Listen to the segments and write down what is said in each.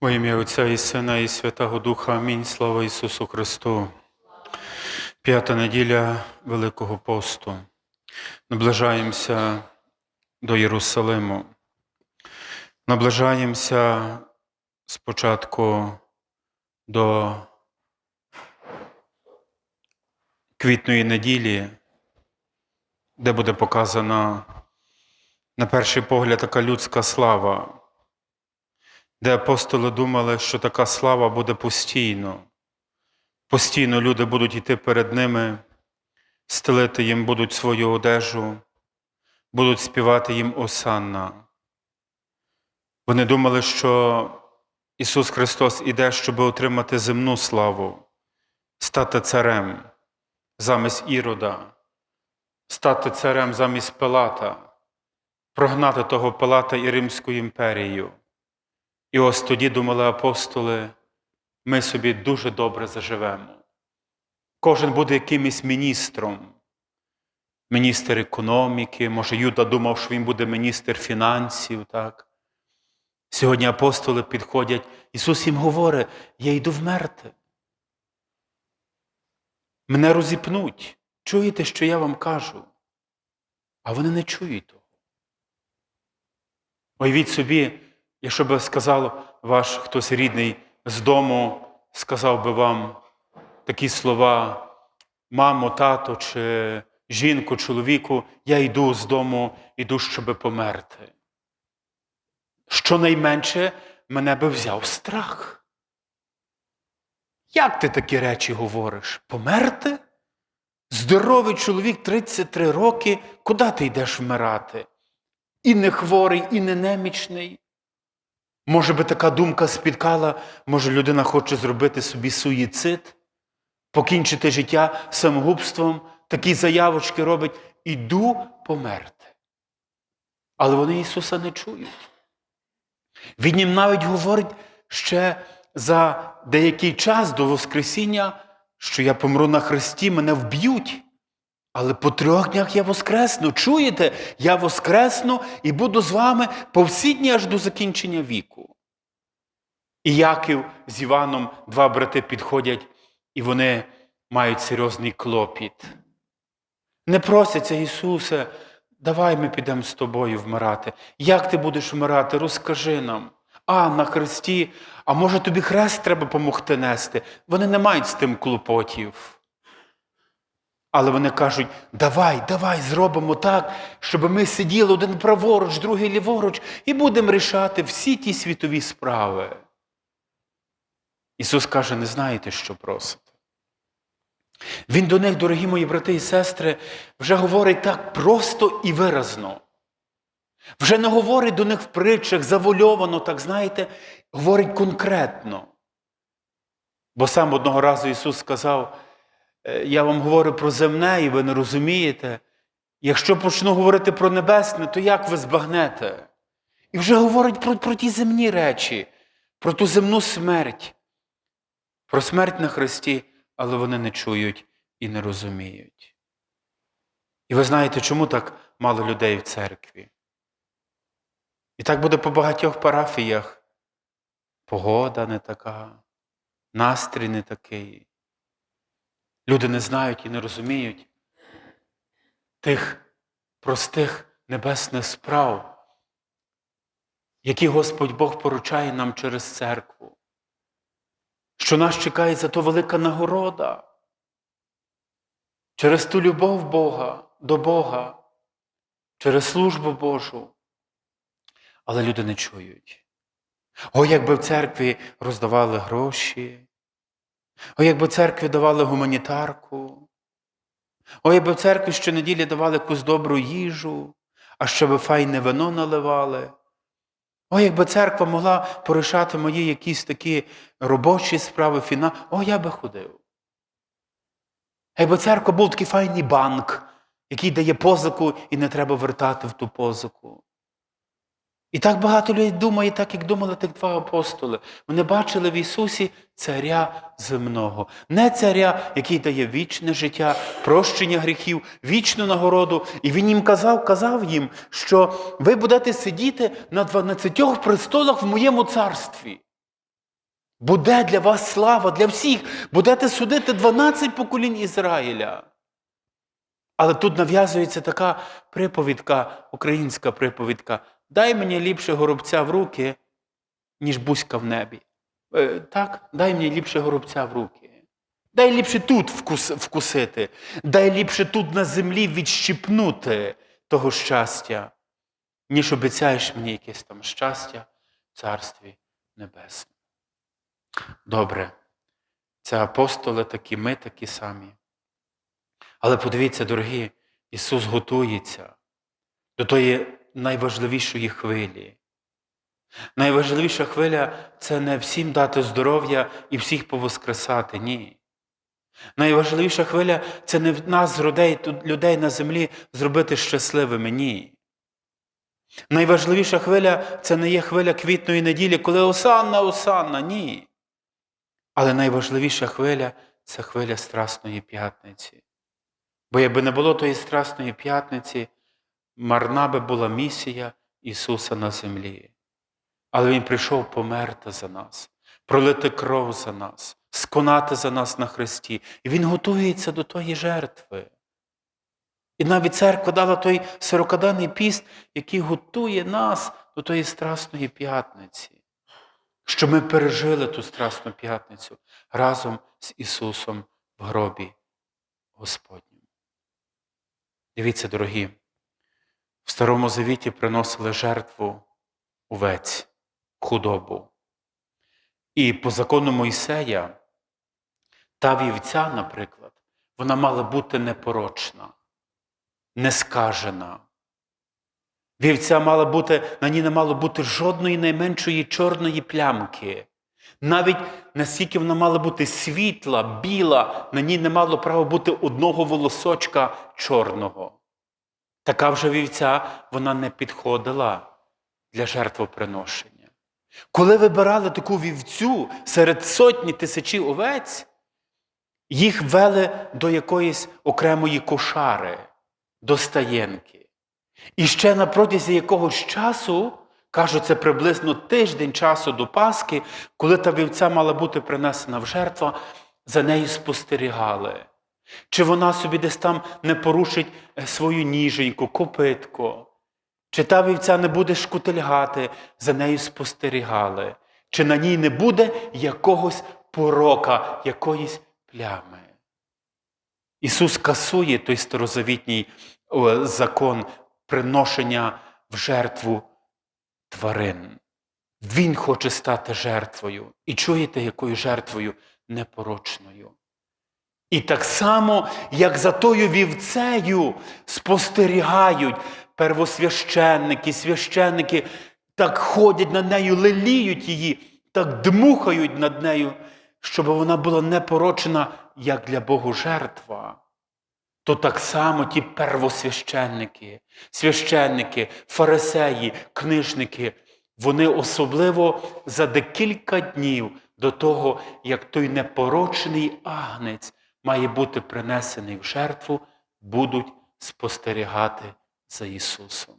Во ім'я Отця і Сина, і Святого Духа. Амінь. Слава Ісусу Христу. П'ята неділя Великого посту. Наближаємося до Єрусалиму. Наближаємося спочатку до квітної неділі, де буде показана на перший погляд така людська слава де апостоли думали, що така слава буде постійно. Постійно люди будуть йти перед ними, стелити їм будуть свою одежу, будуть співати їм Осанна. Вони думали, що Ісус Христос іде, щоб отримати земну славу, стати царем замість Ірода, стати царем замість Пилата, прогнати того Пилата і Римську імперію. І ось тоді думали апостоли, ми собі дуже добре заживемо. Кожен буде якимось міністром, міністр економіки, може, Юда думав, що він буде міністр фінансів. так? Сьогодні апостоли підходять, Ісус їм говорить, я йду вмерти. Мене розіпнуть. Чуєте, що я вам кажу? А вони не чують того. Уявіть собі, Якщо би сказав ваш хтось рідний з дому, сказав би вам такі слова, мамо, тато чи жінку, чоловіку, я йду з дому, йду, щоб померти. Щонайменше мене би взяв страх. Як ти такі речі говориш? Померти? Здоровий чоловік 33 роки, куди ти йдеш вмирати? І не хворий, і не немічний. Може би така думка спіткала, може людина хоче зробити собі суїцид, покінчити життя самогубством, такі заявочки робить, іду померти. Але вони Ісуса не чують. Він їм навіть говорить ще за деякий час до Воскресіння, що я помру на Христі, мене вб'ють. Але по трьох днях я воскресну. Чуєте? Я воскресну і буду з вами по всі дні аж до закінчення віку. І Яків з Іваном, два брати, підходять, і вони мають серйозний клопіт. Не просяться, Ісусе, давай ми підемо з тобою вмирати. Як ти будеш вмирати? Розкажи нам. А, на хресті, а може тобі хрест треба помогти нести? Вони не мають з тим клопотів. Але вони кажуть, давай, давай, зробимо так, щоб ми сиділи один праворуч, другий ліворуч, і будемо рішати всі ті світові справи. Ісус каже, не знаєте, що просите. Він до них, дорогі мої брати і сестри, вже говорить так просто і виразно. Вже не говорить до них в притчах, завольовано, так знаєте, говорить конкретно. Бо сам одного разу Ісус сказав, «Е, я вам говорю про земне, і ви не розумієте. Якщо почну говорити про небесне, то як ви збагнете? І вже говорить про, про ті земні речі, про ту земну смерть, про смерть на Христі, але вони не чують і не розуміють. І ви знаєте, чому так мало людей в церкві? І так буде по багатьох парафіях. Погода не така, настрій не такий. Люди не знають і не розуміють тих простих небесних справ, які Господь Бог поручає нам через церкву, що нас чекає за то велика нагорода, через ту любов Бога до Бога, через службу Божу. Але люди не чують. О, якби в церкві роздавали гроші. О, якби церкві давали гуманітарку, о, якби церкві щонеділі давали якусь добру їжу, а щоб файне вино наливали. О, якби церква могла порішати мої якісь такі робочі справи, фіна, о, я би ходив. Якби церква був такий файний банк, який дає позику і не треба вертати в ту позику. І так багато людей думає, так як думали тих два апостоли. Вони бачили в Ісусі царя земного, не царя, який дає вічне життя, прощення гріхів, вічну нагороду. І Він їм казав, казав їм, що ви будете сидіти на 12 престолах в моєму царстві. Буде для вас слава, для всіх. Будете судити 12 поколінь Ізраїля. Але тут нав'язується така приповідка, українська приповідка. Дай мені ліпше горобця в руки, ніж бузька в небі. Е, так, дай мені ліпше горобця в руки. Дай ліпше тут вкус, вкусити, дай ліпше тут на землі відщипнути того щастя, ніж обіцяєш мені якесь там щастя в Царстві Небесному. Добре, це апостоли такі, ми такі самі. Але подивіться, дорогі, Ісус готується до тої найважливішої хвилі. Найважливіша хвиля це не всім дати здоров'я і всіх повоскресати. Ні. Найважливіша хвиля це не нас, людей, людей на землі, зробити щасливими. Ні. Найважливіша хвиля це не є хвиля квітної неділі, коли осанна, осанна, ні. Але найважливіша хвиля це хвиля Страсної п'ятниці. Бо якби не було тої Страсної п'ятниці, марна би була місія Ісуса на землі. Але Він прийшов померти за нас, пролити кров за нас, сконати за нас на Христі. І Він готується до тої жертви. І навіть церква дала той сорокаданний піст, який готує нас до тої Страсної п'ятниці, щоб ми пережили ту Страсну п'ятницю разом з Ісусом в гробі Господнім. Дивіться, дорогі, в Старому Завіті приносили жертву овець, худобу. І по закону Мойсея та вівця, наприклад, вона мала бути непорочна, нескажена. Вівця мала бути, на ній не мало бути жодної найменшої чорної плямки. Навіть наскільки вона мала бути світла, біла, на ній не мало права бути одного волосочка чорного. Така вже вівця вона не підходила для жертвоприношення. Коли вибирали таку вівцю серед сотні тисячі овець, їх вели до якоїсь окремої кошари, до стаєнки. І ще на протязі якогось часу, кажуть, це приблизно тиждень часу до Пасхи, коли та вівця мала бути принесена в жертву, за нею спостерігали. Чи вона собі десь там не порушить е, свою ніженьку, копитко, чи та вівця не буде шкутильгати, за нею спостерігали, чи на ній не буде якогось порока, якоїсь плями. Ісус касує той старозавітній закон приношення в жертву тварин. Він хоче стати жертвою. І чуєте, якою жертвою непорочною. І так само, як за тою вівцею спостерігають первосвященники, священники, так ходять над нею, леліють її, так дмухають над нею, щоб вона була непорочена, як для Богу жертва. То так само ті первосвященники, священники, фарисеї, книжники, вони особливо за декілька днів до того, як той непорочний агнець має бути принесений в жертву, будуть спостерігати за Ісусом.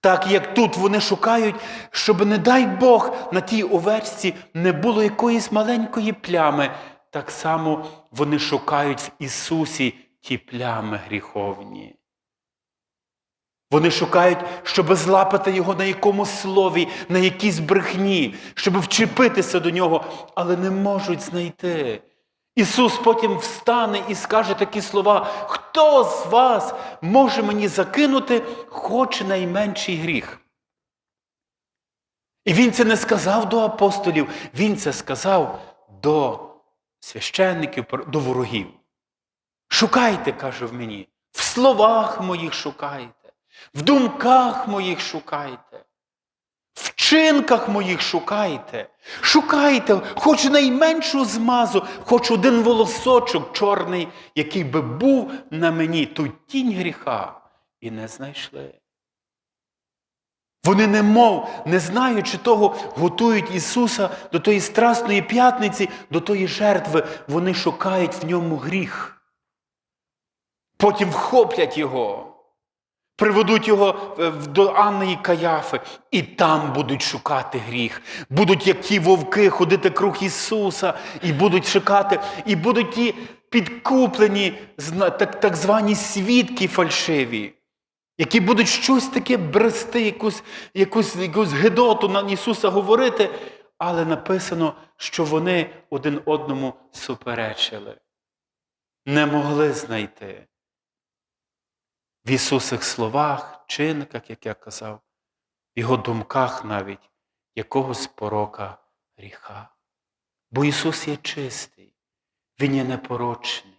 Так як тут вони шукають, щоб, не дай Бог, на тій овечці не було якоїсь маленької плями, так само вони шукають в Ісусі ті плями гріховні. Вони шукають, щоб злапати його на якомусь слові, на якійсь брехні, щоб вчепитися до нього, але не можуть знайти. Ісус потім встане і скаже такі слова: Хто з вас може мені закинути хоч найменший гріх? І Він це не сказав до апостолів, Він це сказав до священників, до ворогів. Шукайте, каже в мені, в словах моїх шукайте, в думках моїх шукайте, вчинках моїх шукайте. Шукайте, хоч найменшу змазу, хоч один волосочок чорний, який би був на мені, ту тінь гріха, і не знайшли. Вони немов, не знаючи того, готують Ісуса до тої страсної п'ятниці, до тої жертви, вони шукають в ньому гріх. Потім вхоплять Його. Приведуть його е, до Анни і Каяфи, і там будуть шукати гріх. Будуть як ті вовки ходити круг Ісуса, і будуть шукати, і будуть ті підкуплені так, так звані свідки фальшиві, які будуть щось таке брести, якусь, якусь, якусь гидоту на Ісуса говорити, але написано, що вони один одному суперечили, не могли знайти в Ісусих словах, чинках, як я казав, в Його думках навіть якогось порока гріха. Бо Ісус є чистий, Він є непорочний,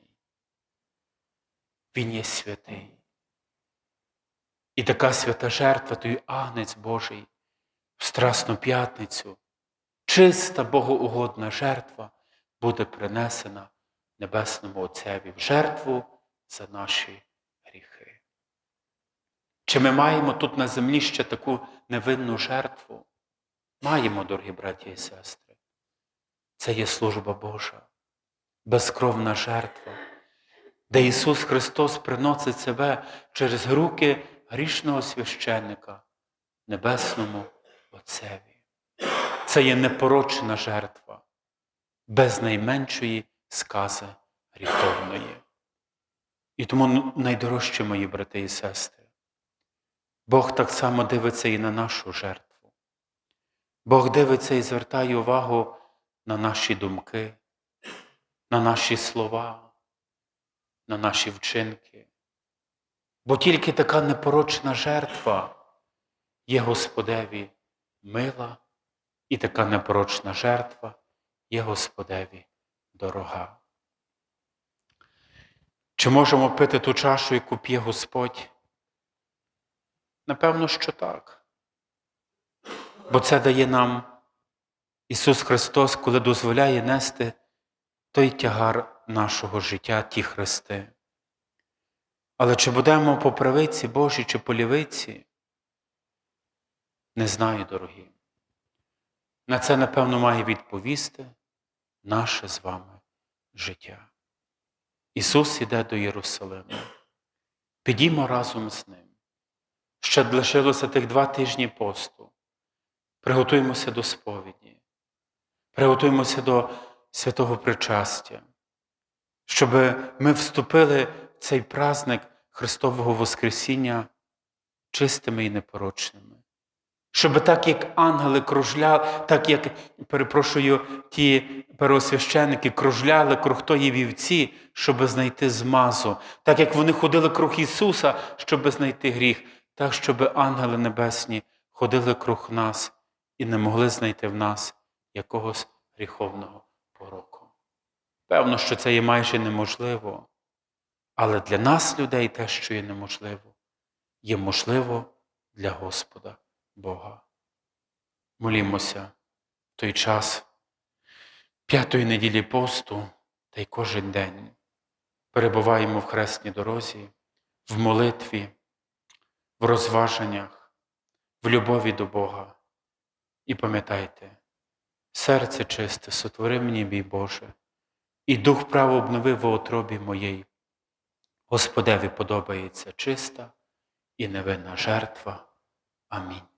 Він є святий. І така свята жертва, той агнець Божий, в Страсну п'ятницю, чиста богоугодна жертва буде принесена Небесному Отцеві в жертву за наші. Чи ми маємо тут на землі ще таку невинну жертву? Маємо, дорогі браті і сестри. Це є служба Божа, безкровна жертва, де Ісус Христос приносить себе через руки грішного священника Небесному Отцеві. Це є непорочна жертва, без найменшої скази гріховної. І тому, найдорожчі мої брати і сестри, Бог так само дивиться і на нашу жертву. Бог дивиться і звертає увагу на наші думки, на наші слова, на наші вчинки. Бо тільки така непорочна жертва є Господеві мила, і така непорочна жертва є Господеві дорога. Чи можемо пити ту чашу, яку п'є Господь? Напевно, що так. Бо це дає нам Ісус Христос, коли дозволяє нести той тягар нашого життя, ті хрести. Але чи будемо по правиці Божій, чи по лівиці? Не знаю, дорогі. На це, напевно, має відповісти наше з вами життя. Ісус іде до Єрусалиму. Підімо разом з Ним. Ще лишилося тих два тижні посту. Приготуємося до сповіді, приготуємося до святого причастя, щоб ми вступили в цей праздник Христового Воскресіння чистими і непорочними. Щоб так, як ангели кружляли, так як, перепрошую, ті первосвященники кружляли круг тої вівці, щоб знайти змазу, так як вони ходили круг Ісуса, щоб знайти гріх, так, щоб ангели небесні ходили круг нас і не могли знайти в нас якогось гріховного пороку. Певно, що це є майже неможливо, але для нас, людей, те, що є неможливо, є можливо для Господа Бога. Молімося в той час п'ятої неділі посту та й кожен день перебуваємо в хресній дорозі, в молитві, в розваженнях, в любові до Бога. І пам'ятайте, серце чисте, сотвори мені, мій Боже, і дух право обнови в отробі моєї. Господеві подобається чиста і невинна жертва. Амінь.